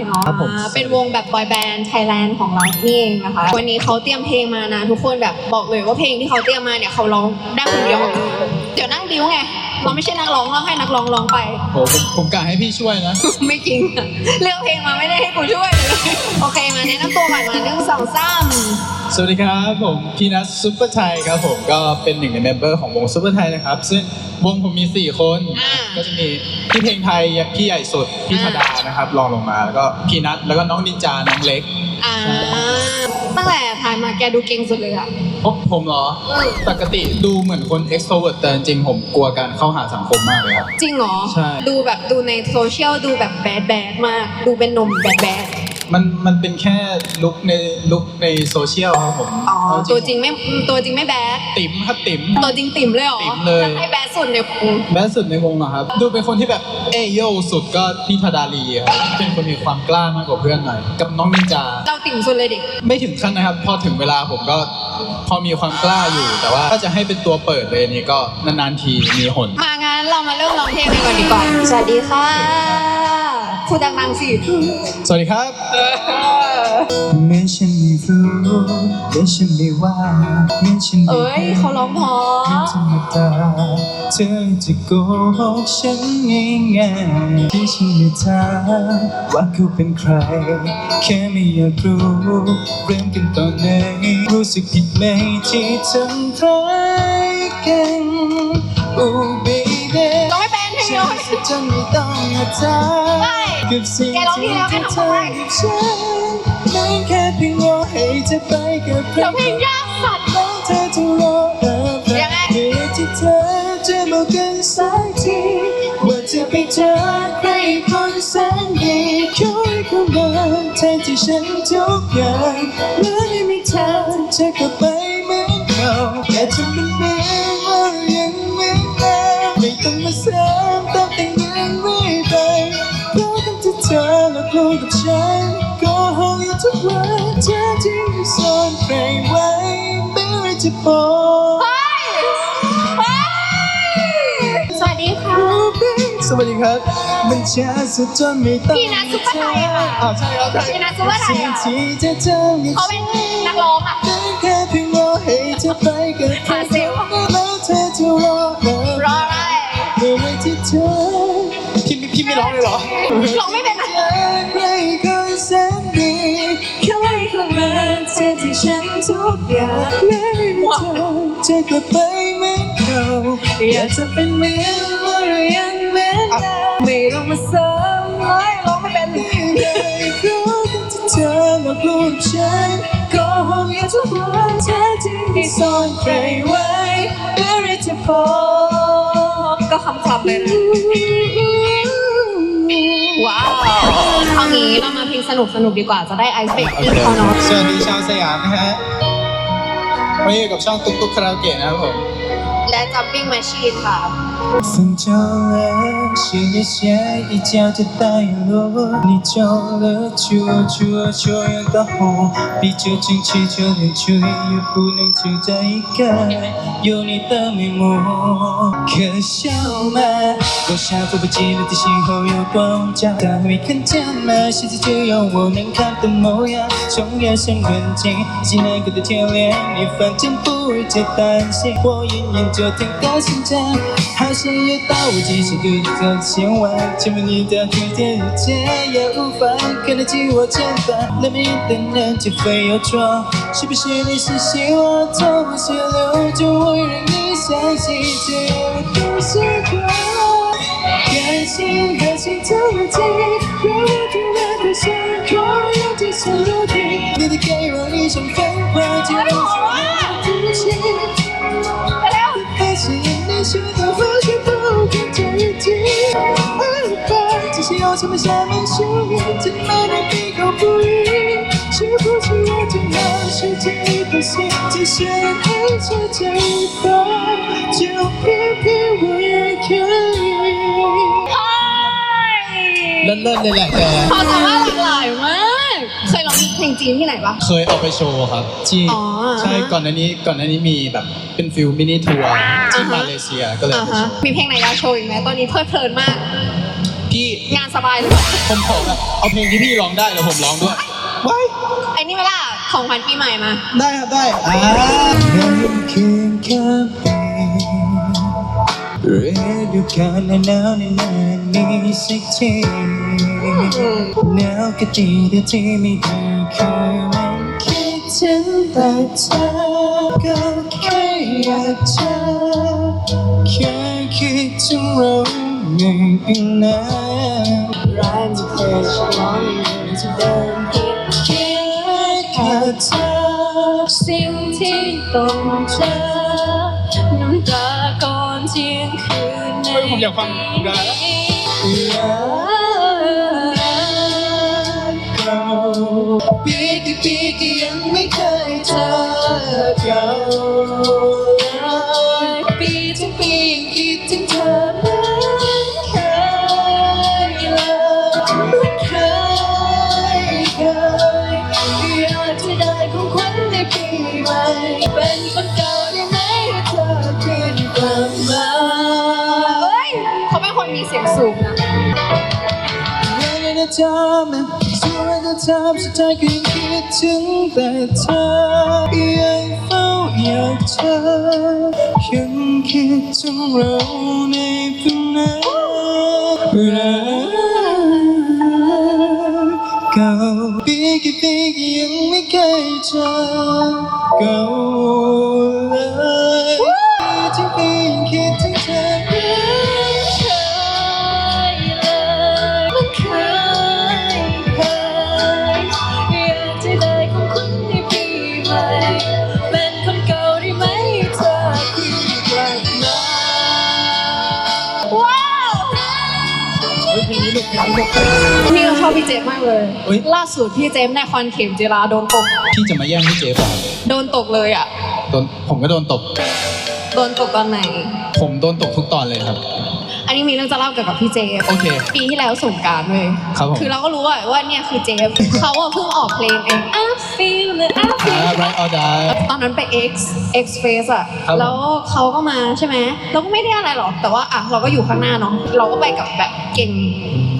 ซุปเปอร์ไทยเนาะครับผมอ่าเป็นวงแบบบอยแบนด์ไทยแลนด์ของเรานี่เองนะคะ วันนี้เขาเตรียมเพลงมานะ ทุกคนแบบบอกเลยว่าเพลงที่เขาเตรียมมาเนี่ยเขาร้องได้คนเดียวหมดเลยเดี๋ยวนั่งดิ้วไง เราไม่ใช่นักร้องเราให้นักร้องร้องไป โหผมผมกะให้พี่ช่วยนะ ไม่จริงอะเลือกเพลงมาไม่ได้ให้กูช่วยเลยโอเคมาแนะนำตัวก่อนมาหนึ่งสองสาม สวัสดีครับผมพีนัทซุปเปอร์ไทยครับผมก็เป็นหนึ่งในเมมเบอร์ของวงซุปเปอร์ไทยนะครับ ซึ่งวงผมมี 4 คนก็จะมีพี่เพลงไทยพี่ใหญ่สุดพี่ธดานะครับรองลงมาแล้วก็พีนัทแล้วก็น้องนินจาน้องเล็กอ่าตั้งแต่ถ่ายมาแกดูเก่งสุดเลยอะโอ้ผมเหรอปกติดูเหมือนคน extrovert แต่จริงๆผมกลัวการเข้าหาสังคมมากเลยครับ จริงเหรอ ใช่ ดูแบบดูในโซเชียลดูแบบแบดแบดมาก ดูเป็นหนมแบดแบด มันมันเป็นแค่ลุกในลุกในโซเชียลครับผมอ๋อเอาตัวจริงไม่ตัวจริงไม่แบดติ๋มครับติ๋ม ตัวจริงติ่มเลยเหรอติ่มเลยให้แบดสุดในวงแบดสุดในวงเหรอครับ ดูเป็นคนที่แบบเอยโยสุดก็พี่ธดาลีครับเป็นคนมีความกล้ามากกว่าเพื่อนหน่อย กับน้องนินจา เราติ่มสุดเลยดิไม่ถึงขั้นนะครับ พอถึงเวลาผมก็พอมีความกล้าอยู่ แต่ว่าถ้าจะให้เป็นตัวเปิดเลยนี่ก็นานๆทีมีหน มางั้นเรามาเริ่มร้องเพลงกันก่อนดีกว่า สวัสดีค่ะ พูดดังๆสิ สวัสดีครับ เมื่อฉันไม่รู้เมื่อฉันไม่ว่าเมื่อฉันไม่เอ้ยเขาร้องเพอธรรมดาเธอจะโกหกฉันง่ายๆที่ฉันไม่ถามว่าเขาเป็นใคร แค่ไม่อยากรู้เริ่มกันตอนไหนรู้สึกผิดไหมที่ทำร้ายกัน Oh baby ร้อง สุดจนไม่ต้องมาถามกับสิ่งที่เธอแกร้องทำกับฉันไม่แค่เพียงรอให้เธอไปกับใครเดี๋ยงยากสัตว์แล้วเธอจะรออะไรยังไงเพื่อที่เธอจะบอกกันสักทีว่าจะไปเจอใครคนแสนดีช่วยเข้ามาแทนที่ฉันทุกอย่างและไม่มีเธอกลับไปเหมือนเก่าแต่ทำเป็นเหมื เธอที่ไม่ซ่อนใครไว้ไม่ว่าจะบอกเฮ้ยเฮ้ยสวัสดีค่ะ สวัสดีครับ มันช้าสุดจนไม่ต้องพี่นัทซุปเปอร์ไทยอะค่ะ อ้าวใช่ครับใช่พี่นัทซุปเปอร์ไทยสิ่งอะที่เธอทำกับเขาฉัเป็นนนักร้องอะได้แค่เพียงรอให้เธอไปกับใครหาเซลล์ แล้วเธอจะรออะไรรออะไรเมื่อไรที่เธอพี่พี่ไม่ร้องเลยเหรอ ร้ อยางและไม่มีทางจกลับไปเหมือนเก่าอยากจะเป็นเหมือนว่าเรายังเหมือนเดิมไม่ต้องมาซ้ำเลยร้องไม่เป็นเลยเพราะที่เธอหลอกลวงฉันก็หงอยู่ทุกวันแท้จริงที่ซ่อนใครไว้เมื่อไรจะพบก็คำคำเลยนะว้าวเอางี้เรามาเพลงสนุกสนุกดีกว่าจะได้ไอซ์เบรกโอกิ้งเคเขาเนาะสวัสดีชาวสยามนะฮะ วันนี้อยู่กับช่องตุ๊กตุ๊กคาราโอเกะนะครับผมและจัมปิ้งแมชชีนค่ะ 分久了，写一写一觉就带落。你久了，就就就远到后，比酒精气就连吹也不能就在一个有你的美梦。可笑吗？我下飞不记得的信后有多假，他没看见吗？现在就有我能看的模样，从眼神人间，以及那个的甜恋，你反正不会再担心，我隐隐就听到心跳。是夜到我，极限对你的亲吻，亲吻你的天天一切也无法可能我千分。那迷的人既非又错，是不是你是希望从不泄露，就我让你相信这都是错？感性的心着急，让我突然的想过，有几次落地，你的给我一生繁华，就让我珍惜。还是因你选择。 ธรรมชาติมันสูงถึงแม้ในปีเขาผู้หญิงชื่อเล่อนี่ลยแหละแกความสามารถหลากหลายมาก เคยร้องเพลงจีนที่ไหนปะ เคยเอาไปโชว์ครับจีนใช่ก่อนหน้านี้ก่อนหน้านี้มีแบบเป็นฟิลมินิทัวร์ที่มาเลเซียก็เลยมีเพลงไหนอยากโชว์อีกไหมตอนนี้เพลิดเพลินมาก พี่งานสบายเลย ผมขอแบบเอาเพลงที่พี่ร้องได้แล้วผมร้องด้วยว้ายไอ้นี่เวลาของขวัญปีใหม่มา ได้ครับได้อ่าในคืนแค่ปีฤดูกาลหนาวในนานนี้สักทีหนาวก็ดีแต่ที่ไม่ดีคือมันคิดถึงแต่เธอก็แค่อยากเจอแค่คิดถึงเรา ไม่เป็นนานร้านที่เคยฉลองจะเดินผิดแค่แค่เธอสิ่งที่ต้องเจอน้ำตาก่อนเที่ยงคืนในเฮ้ยผมอยากฟังได้ ปีกี่ปีก็ยังไม่เคยเจอเก่า When the time so when the time สุดท้ายก็ยังคิดถึงแต่เธอยังเฝ้าอยากเธอยังคิดถึงเราในคืนนั้นรักเก่าปีกี่ปีก็ยังไม่เคยเจอเก่า พลงนี้ลูกพี่ก็ชอบพี่เจมส์มากเลย เฮ้ย ล่าสุดพี่เจมส์ในคอนเข็มจิราโดนตก พี่จะมาแย่งพี่เจฟเหรอโดนตกเลยอะ โดนผมก็โดนตบ โดนตกตอนไหน ผมโดนตบทุกตอนเลยครับอั นนี้มีเรื่องจะเล่าเกี่ยวกับพี่เจมส์โอเคปีที่แล้วสงกรารเว้ยครับผมคือเราก็รู้ว่าว่าเนี่ยคือเจมส์เขาอะเพิ่งออกเพลงเอง I feel it I อ่า feel it right or die ตอนนั้นไป X X Face อะครับผม แล้วเขาก็มาใช่ไหมเราก็ไม่ได้อะไรหรอก แต่ว่าอะเราก็อยู่ข้างหน้าเนาะ เราก็ไปกับแบบเก่ง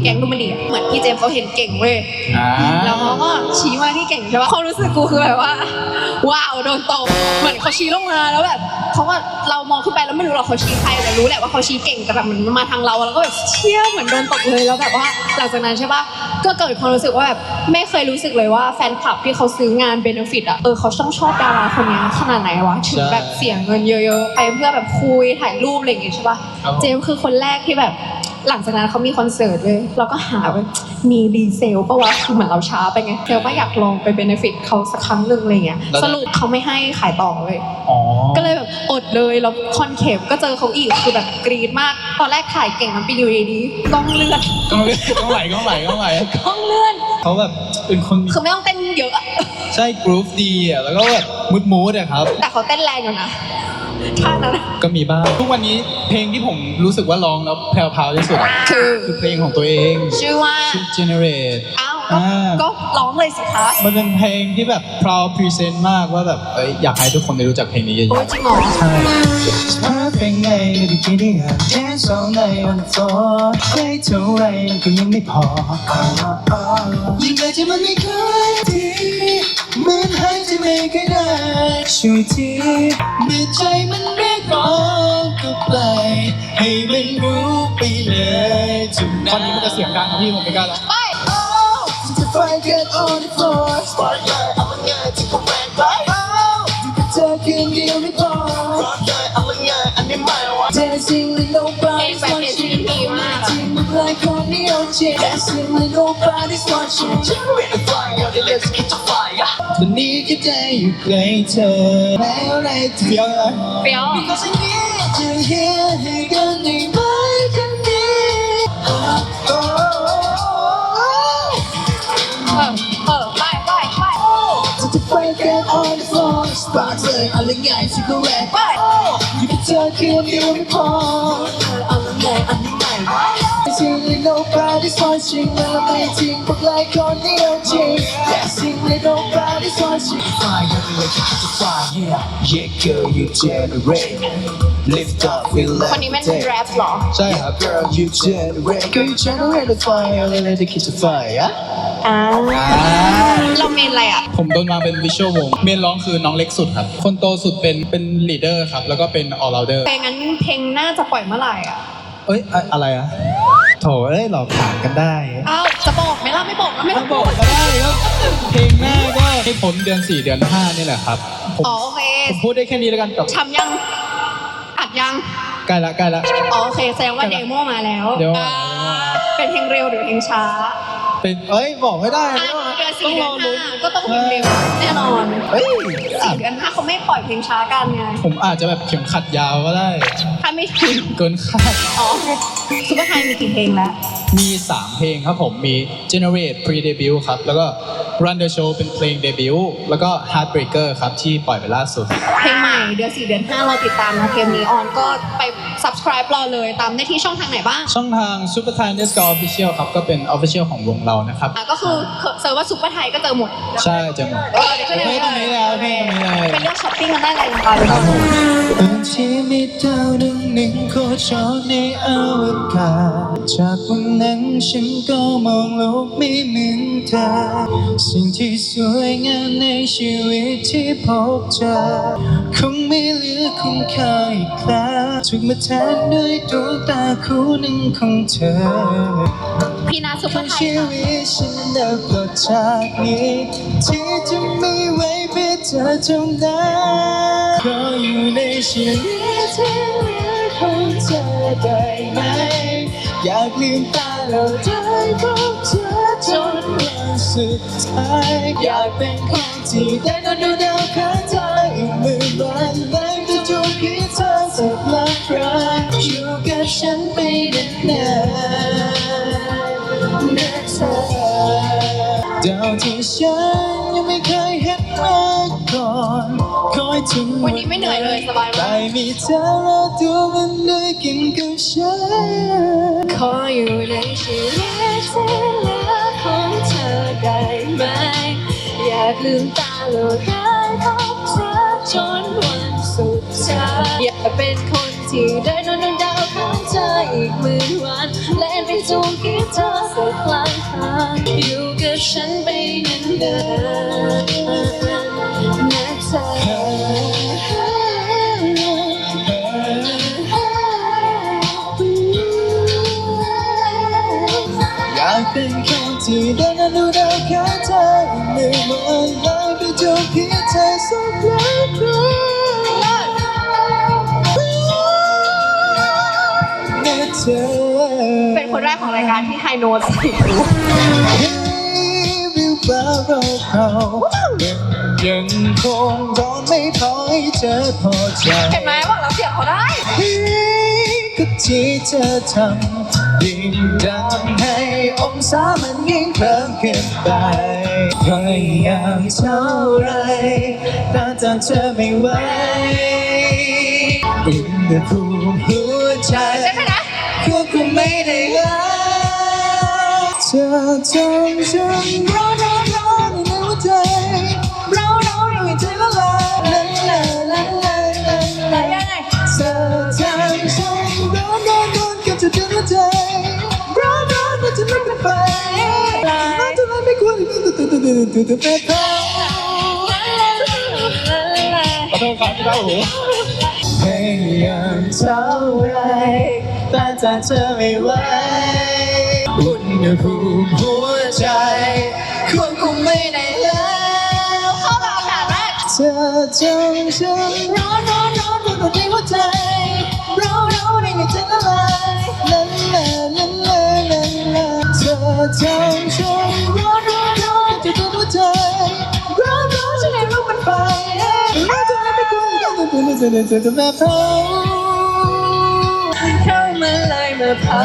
แกงดูมันดีอะเหมือนพี่เจมส์เขาเห็นเก่งเว้ย อ่าแล้วเขาก็ชี้มาที่เก่งใช่ปะความรู้สึกกูคือแบบว่า ว้าวโดนตบเหมือนเขาชี้ลงมาแล้วแบบเขาก็เรามองขึ้นไปแล้วไม่รู้หรอกเขาชี้ใครแต่รู้แหละว่าเขาชี้เก่งแต่แบบมันมาทางเราแล้วก็แบบเชี่ยเหมือนโดนตบเลยแล้วแบบว่าหลังจากนั้นใช่ปะก็เกิดความรู้สึกว่าแบบไม่เคยรู้สึกเลยว่าแฟนคลับที่เขาซื้องานเบนฟิตอะเออเขาต้องชอบดาราคนนี้ขนาดไหนวะถึงแบบเสียเงินเยอะๆไปเพื่อแบบคุยถ่ายรูปอะไรอย่างงี้ใช่ปะครับผมเจมส์คือคนแรกที่แบบ หลังจากนั้นเขามีคอนเสิร์ตเลยเราก็หาว่ามีดีเซลปะวะคือเหมือนเราช้าไปไงเซลก็อยากลองไปเบนฟิตเขาสักครั้งหนึ่งอะไรเงี้ยแล้วสรุปเขาไม่ให้ขายต่อเลยอ๋อก็เลยแบบอดเลยแล้วคอนเข็มก็เจอเขาอีกคือแบบกรีดมาก ตอนแรกถ่ายเก่งมันไปอยู่ดีๆกล้องเลื่อนก็เลยก็ไหลก็ไหลก็ไหลกล้องเลื่อนเขาแบบเป็นคนคือไม่ต้องเต้นเยอะอะใช่กรูฟดีอะแล้วก็แบบมูดมูดอะครับ แต่เขาเต้นแรงอยู่นะ ท่านั้นอะก็มีบ้าง ทุกวันนี้เพลงที่ผมรู้สึกว่าร้องแล้วแพรวๆที่สุดอะคือ คือเพลงของตัวเอง ชื่อว่าชื่อ Generate อ้าวก็อ่า ก็ร้องเลยสิคะมันเป็นเพลงที่แบบ proud present มากว่าแบบเอ้ยอยากให้ทุกคนได้รู้จักเพลงนี้เยโอ้ยอะจริงเหรอๆใช่ Perfect night in the beginning Dance all night on the floor ใช้เท่าไรมันก็ยังไม่พอยังไงที่มันไม่เคยดี เหมือนหายใจไม่เคยได้ช่วยทีเมื่อใจมันเรียกร้องก็ไปให้มันรู้ไปเลยทุกตอนนี้มันจะเสียงดังครับพี่ผมไม่กล้าแล้วไปจะไฟ get on the floor Spark เลยเอามันง่ายที่ก็แรงไปอยู่กับเธอคืนเดียวไม่พอ Rock เลยเอามันง่ายอันนี้ไม่วะ Dancing like nobody's เพลงแบบเพลงที่ watching ดีมากอะ Team look like on the ocean Dancing like nobody's watching Generate the fire let's get the fire วันนี้ก็ได้อยู่ใกล้เธอแล้วอะไรที่เฟี้ยวเลยเปรี้ยว Because I need you here ให้กันได้ไหมกันนี้ Oh, oh, oh, oh. เออ เออ ไปไปไปจะจะไปกัน on the floor Spark เลยอะไรง่ายสิก็แรงไปอยู่กั บเธอคืนเดียวไม่พอเอาละไงอันนี้ใหม่ Dancing with nobody's watching เมื่อไม่จริงพวกหลายคนนี่เอาจริง Dancing with nobody's watching Fire everywhere keep the fire yeah Yeah girl you generate Lift up feel คนนี้เป็นแรปเหรอ ใช่ครับ Girl you generate Girl you generate the fire Let it keep the fire อ่าเราเมนอะไรอะ ผมโดนมาเป็นวิชวลวง เมนร้องคือน้องเล็กสุดครับ คนโตสุดเป็นเป็นลีดเดอร์ครับ แล้วก็เป็นออล r าเดอร์เพลงนั้นเพลงน่าจะปล่อยเมื่อไหร่อะ เอ้ย อะอะไรอะ โถเอ้ยหลอกถามกันได้ เอาจะบอกไหมล่ะไม่บอกก็ไม่ต้ถ้าองบบออกกก็ได้ครับเพลงหน้าก็ให้ผลเดือน4เดือน5นี่แหละครับผมอ๋อโอเคผมพูดได้แค่นี้แล้วกันกับทำยังอัดยังใกล้ละใกล้ละ อ๋อโอเคแสดงว่าเดโมมาแล้วเดโมมา อ่าเป็นเพลงเร็วหรือเพลงช้าเป็นเอ้ยบอกไม่ได้อะนะเดือน สี่เดือนห้าก็ต้องเพลงเร็วแน่นอนเอ้ยสี่เดือนห้าเขาไม่ปล่อยเพลงช้ากันไงผมอาจจะแบบเข็มขัดยาวก็ได้ ถ้าไม่ถึงเกินคาด อ๋อซุปเปอร์ไทยมีกี่เพลงแล้วมี 3 เพลงครับผมมี Generate Pre Debut ครับ แล้วก็ Run the Show เป็นเพลงเดบิวต์แล้วก็ Heartbreaker ครับ ที่ปล่อยไปล่าสุด เพลงใหม่เดือนสี่เดือนห้าเราติดตามนะเกมนี้ออนก็ไป subscribe รอเลยตามได้ที่ช่องทางไหนบ้างช่องทาง Super Thai Underscore Official ครับ ก็เป็น Official ของวงเรานะครับ อะก็คือเซิร์ฟว่าซุปเปอร์ไทยก็เจอหมดใช่จะหมดเออเดี๋ยวขึ้นเพลงตรงนี้แล้วเพลงตรงนี้เลยไปเลือกช้อปปิ้งกันได้เลยนะคะครับผมบางทีมีดาวดวงหนึ่งโคจรในอวกาศจากวันนั้นฉันก็มองโลกไม่เหมือนเธอสิ่งที่สวยงามในชีวิตที่พบเจอคงไม่เหลือคุณค่าอีกแล้วถูกมาแทนด้วยดวงตาคู่หนึ่งของเธอพี่นาซุปเปอทั้ร์งไทยชีค่ะวิตฉันนับต่อจากนี้ ที่จะมีไว้เพื่อเธอเท่านั้นขออยู่ในชีวิตที่เหลือของเธอได้ไหม อยากลืมตาแล้วได้พบเธอจนวันสุดท้ายอยากเป็นคนที่ได้นอนดูดาวข้างเธออีกหมื่นวันและจะจูบคิดเธอสักล้านครั้งอยู่กับฉันไปนานๆนะเธอ ดาวที่ฉันยังไม่เคยเห็นมาก่อนคอยถึงวันนี้ไม่เหนื่อยเลยสบายได้มากมีเธอแล้วตัวมันด้วยกันกับฉัน ขออยู่ในชีวิตที่เหลือของเธอได้ไหม อยากลืมตาแล้วได้พบเธอจนวันสุดท้ายอยากเป็นคนที่ได้นอนดูดาวข้างเธออีกหมื่นวัน และไปจูงคิดเธอสักล้านครั้งอยู่กับ ฉันไปนานๆนะเธออยากเป็นคนที่ได้นอนดูดาวข้างเธออีกหนึ่งวันและไปจูบคิดเธอสักครั้งนะเธอ เป็นคนแรกของรายการที่ไฮโน้ตสิ วิวบ้าเราเขายังคงร้อนไม่พอให้เธอพอใจเห็นไหมบอกแล้วเสียงเขาได้ก็ที่เธอทำยิ่งทำให้องศามันยิ่งเพิ่มขึ้นไปพยายามเท่าไรตานทานเธอไม่ไหวอุณหภูมิหัวใจใช่ไหมนะควบคุมไม่ได้แล้วเธอทำฉันร้อนร้อนร้อน ตื่นตื่นตื่นเตื่นขอโทษครับพี่เต้าหูพยายามเท่าไรแต่จะเธอไม่ไหวอุณหภูมิหัวใจควบคุมไม่ได้แล้วเข้ากับอากาศมากเธอจงฉันร้อนร้อนร้อนร้อนในหัวใจร้อนร้อนในใจละลายลาลาลาลาลาลาเธอจงฉันร้อนร้อน ร้อนในใจหัวใจร้อนร้อนฉันให้รู้มันไปร้อนจนไม่กลัวกันตัวนี้จะเดินจะมาเผาเข้ามาเลยมาเผา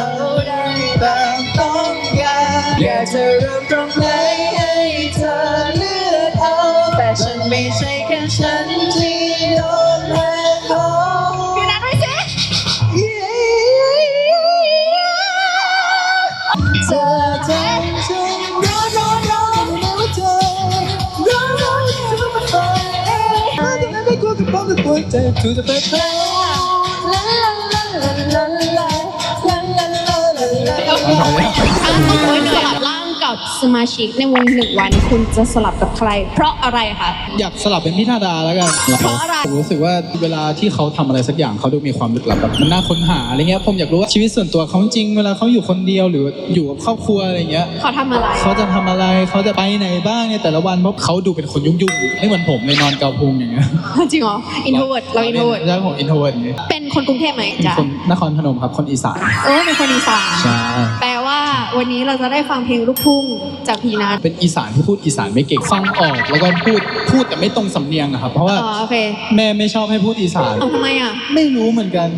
ได้ตามต้องการอยากจะเริ่มตรงไหนให้เธอเลือกเอาแต่ฉันไม่ใช่แค่ฉันที่โดนแพ้ เป๋ากระตัวใจถูกจะไปแพ้อะสมมติสลับร่าง กับสมาชิกในวงหนึ่งวันคุณจะสลับกับใคร เพราะอะไรคะ อยากสลับเป็นพี่ธาดาแล้วกันเพราะอะไร ผมรู้สึกว่าเวลาที่เขาทำอะไรสักอย่างเขาดูมีความลึกลับแบบมันน่าค้นหาอะไรเงี้ยผมอยากรู้ว่าชีวิตส่วนตัวเขาจริงเวลาเขาอยู่คนเดียวหรืออยู่กับครอบครัวอะไรเงี้ย เขาทำอะไร เขาจะทำอะไรเขาจะไปไหนบ้างในแต่ละวันเพราะเขาดูเป็นคนยุ่งๆไม่เหมือนผมเลยนอนเกาพุงอย่างเงี้ยจริงเหรอ อินโทรเวิร์ดเราอินโทรเวิร์ดใช่ผมอินโทรเวิร์ดเป็นคนกรุงเทพไหมเป็นจ๊ะคนนครพนมครับคนอีสานเออเป็นคนอีสานใช่ แปล ว่าวันนี้เราจะได้ฟังเพลงลูกทุ่งจากพีนัทเป็นอีสานที่พูดอีสานไม่เก่งฟังออก แล้วก็พูดพูดแต่ไม่ตรงสำเนียงอะครับ เพราะว่าอ๋อโอเคแม่ไม่ชอบให้พูดอีสาน เอาทำไมอะ ไม่รู้เหมือนกัน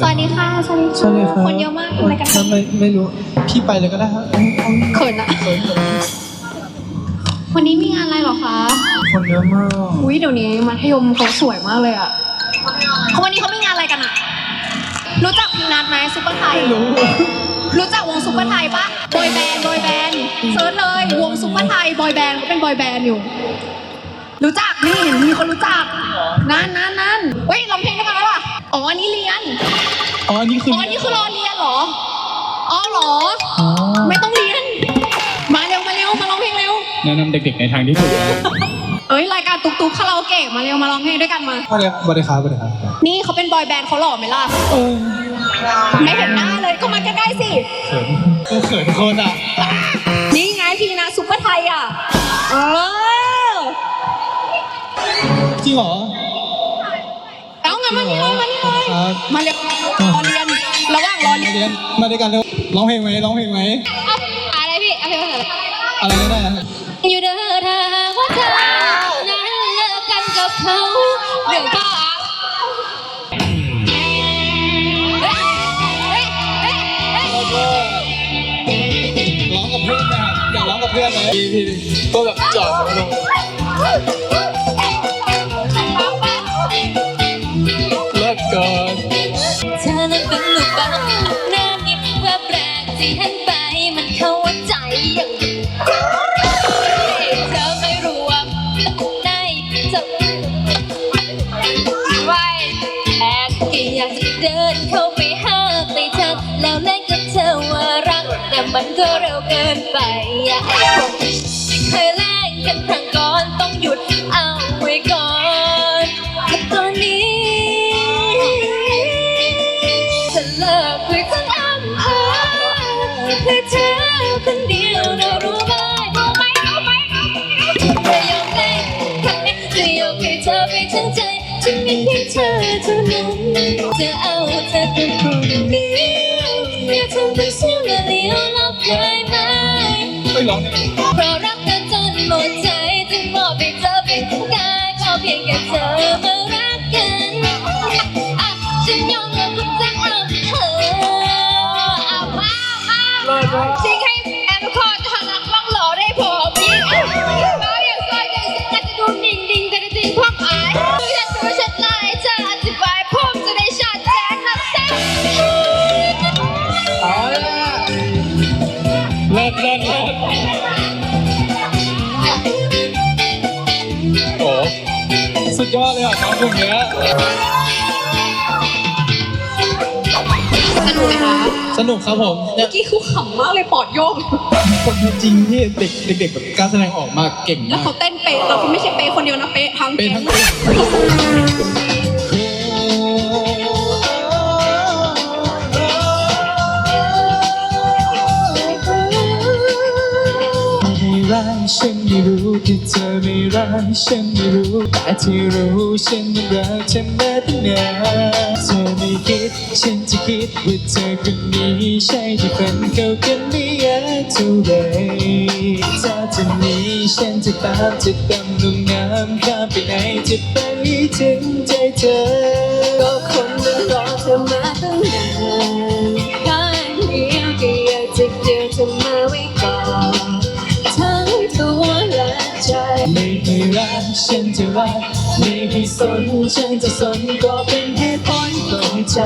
สวัสดีค่ะสวัสดีใช่เลยครับคนเยอะมากทำอะไรกันทำไมไม่รู้ พี่ไปเลยก็ได้ครับเขินอะวันนี้มีงานอะไรเหรอคะ คนเยอะมาก อุ้ยเดี๋ยวนี้มัธยมเขาสวยมากเลยอะเขาวันนี้เขามีงานอะไรกันอะรู้จักพีนัทไหมซุปเปอร์ไทยรู้ รู้จักวงซุปเปอร์ไทยปะบอยแบนด์บอยแบนด์เซิร์ชเลยวงซุปเปอร์ไทยบอยแบนด์เขาเป็นบอยแบนด์อยู่ รู้จักนี่เห็นมีคนรู้จักนั่นนั่นนั่นเฮ้ยร้องเพลงด้วยกันแล้วป่ะอ๋ออันนี้เรียนอ๋ออันนี้คืออ๋ออันนี้คือรอเรียนเหรออ๋อเหรออ๋อไม่ต้องเรียน มาเร็วมาเร็วมาร้องเพลงเร็วแนะนำเด็กๆในทางที่ถูกนะเอ้ยรายการตุ๊กตุ๊กคาราโอเกะมาเร็วมาร้องเพลงด้วยกันมาสวัสดีสวัสดีครับสวัสดีครับนี่เขาเป็นบอยแบนด์เขาหล่อไหมล่ะเออ ไม่เห็นหน้าเลยก็มาใกล้ๆสิ เขินก็เขินคนอะ นี่ไงพีนะซุปเปอร์ไทยอะ เออ จริงเหรอ เอาไงมานี่เลยมานี่เลยครับ มาเร็วรอเรียนระหว่างรอเรียนเรียนมาด้วยกันเร็วร้องเพลงไหมร้องเพลงไหมอะอะไรพี่อะไรพี่อะไรก็ได้นะอยู่เด้อ ဖေးရမယ်ဒီဒီတော့ကြောက်တော့ แต่มันก็เร็วเกินไปอย่าให้คนเคยแลกกันครั้งก่อนต้องหยุดเอาไว้ก่อนแต่ตอนนี้จะเลิกคุยทั้งอำเภอเพื่อเธอคนเดียวเรารู้ไหมรู้ไหมรู้ไหมจะยอมเล่นคำนี้จะยอมให้เธอไปทั้งใจจะมีเพียงเธอเท่านั้นจะเอาเธอเป็นคนเดียว อย่าทำเป็นเสี้ยวและเลี้ยวลับได้ไหมไม่ร้องได้ไหมเพราะรักเธอจนหมดใจจึงมอบให้เธอเป็นของกายขอเพียงแค่เธอ ยอดเลยอะน้องกลุ่มเนี้ยสนุกไหมคะสนุกครับผมเนี่ยเมื่อกี้คือขำมากเลยปอดโยก คนจริงที่เด็กเด็กๆแบบกล้ารแสดงออกมากเก่งแล้วมากเขาเต้นเป๊ะเราไม่ใช่เป๊ะคนเดียวนะเป๊ะทั้งเป็นแก๊ทั้งงเป็นไม่รักฉัน ไม่รู้ที่เธอไม่รักฉันไม่รู้แต่ที่รู้ฉันยังรักเธอมาตั้งนานเธอไม่คิดฉันจะคิดว่าเธอคนนี้ใช่ที่เป็นเขากันไม่ยากเท่าไรถ้าจะหนีฉันจะตามจะดำลงน้ำข้ามไปไหนจะไปถึงใจเธอ ก็คนมารอเธอมาตั้ง รักฉันจะรักไม่ให้สนฉันจะสนก็เป็นเหตุผลของใจ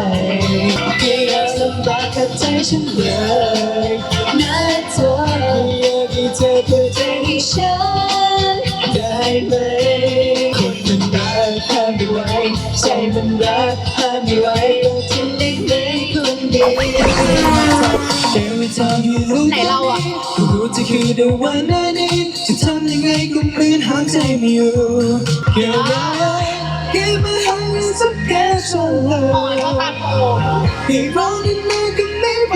อย่าลำบากกับใจฉันเลยนะเธอไม่อยากให้เธอเพื่ใจให้ฉันได้ไหมคนมันรักห้ามไม่ไหวใจมันรักห้ามไม่ไหวก็ทิ้งได้ไหมคนดีไหนเราอะ จะคือเดวันนี้จะทำยังไงก็เหมือนหางใจม่อยู่เกี่ยวกับเกมาให้สักแค่ฉันเลยอีกรองบนึงแมก็ไม่ไหว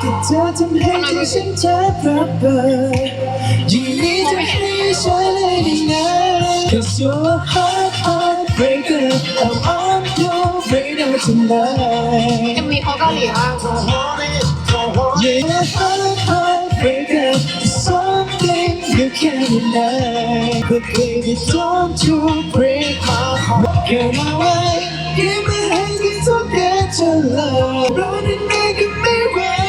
แต่เธอทำให้ที่ฉันเจ็บระเบิดยินดีจะให้ฉันเลยดีงไง Cause you're a heart heartbreaker I'm on your radar tonight จะมีเขาเกาหลีบ้ง Yeah, heart heart something you can't deny But baby don't you break my heart Girl, my way Give my hands get so get your love Running back and me right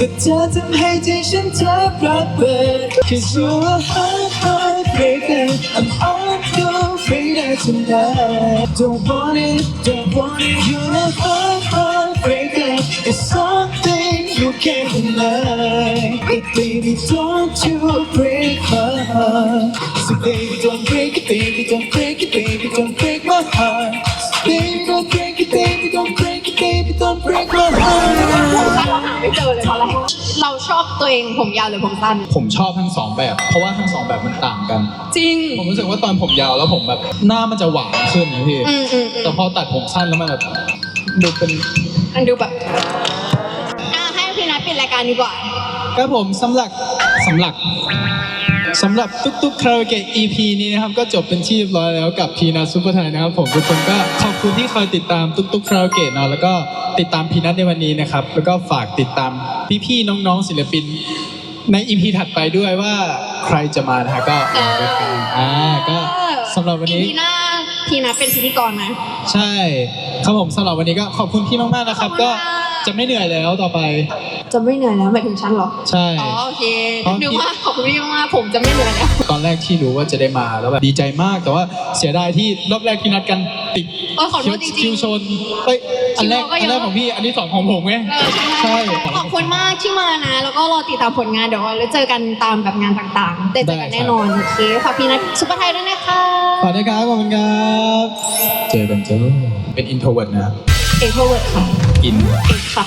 ก็เธอทำให้ใจฉันแทบระเบิด Cause you're a heart heartbreaker I'm on your radar tonight Don't want it, don't want it You're a heart heartbreaker It's something you can't deny But baby don't you break my heart So baby don't break it, baby don't break it, baby don't break my heart Baby don't break it, baby don't break it, baby don't break my ผม heart สั้นเราหาไม่เจอเลยตอนแรกเราชอบตัวเองผมยาวหรือผมสั้น ผมชอบทั้งสองแบบ เพราะว่าทั้งสองแบบมันต่างกัน จริง ผมรู้สึกว่าตอนผมยาวแล้วผมแบบหน้ามันจะหวานขึ้นนะพี่ อืมอืมอืมแต่พอตัดผมสั้นแล้วมันแบบดูเป็น มันดูแบบอะให้ พี่นัทปิดรายการดีกว่า ครับผมสำหรับสำหรับสำหรับตุ๊กตุ๊กคาราโอเกะ EP นี้นะครับ ก็จบเป็นที่เรียบร้อยแล้วกับพีนัทซูเปอร์ไทยนะครับผมทุกคนก็ขอบคุณที่คอยติดตามตุ๊กตุ๊กคาราโอเกะเนาะแล้วก็ติดตามพีนัทในวันนี้นะครับ แล้วก็ฝากติดตามพี่ๆน้องๆศิลปิน ใน EP ถัดไปด้วยว่าใครจะมานะฮะก็รอดูกันอ่าก็สำหรับวันนี้อีพีหน้าพี่นัทเป็นพิธีกรนะ ใช่ครับผมสำหรับวันนี้ก็ขอบคุณพี่มากๆนะครับขอบคุณก็ค่ะ จะไม่เหนื่อยแล้วต่อไป จะไม่เหนื่อยแล้วหมายถึงฉันเหรอ ใช่ อ๋อโอเคเพราะนึกว่าขอบคุณพี่มากๆผมจะไม่เหนื่อยแล้ว ตอนแรกที่รู้ว่าจะได้มาแล้วแบบดีใจมากแต่ว่าเสียดายที่รอบแรกที่นัดกันติดเออขอโทษจริงๆคิวชนเฮ้ยอันแรกคิวเราก็เยอะ อันแรกของพี่อันที่สองของผมไงเออใช่ใช่ขอบคุณมากที่มานะ แล้วก็รอติดตามผลงานเดี๋ยวเราเจอกันตามแบบงานต่างๆแต่เจอกันแน่นอนโอเคฝากพี่นัทซุปเปอร์ไทยด้วยนะคะ ฝากด้วยครับขอบคุณครับเจอกันเจ้าเป็นอินโทรเวิร์ดนะ เอกโทรเวิร์ดค่ะอิน เอกค่ะ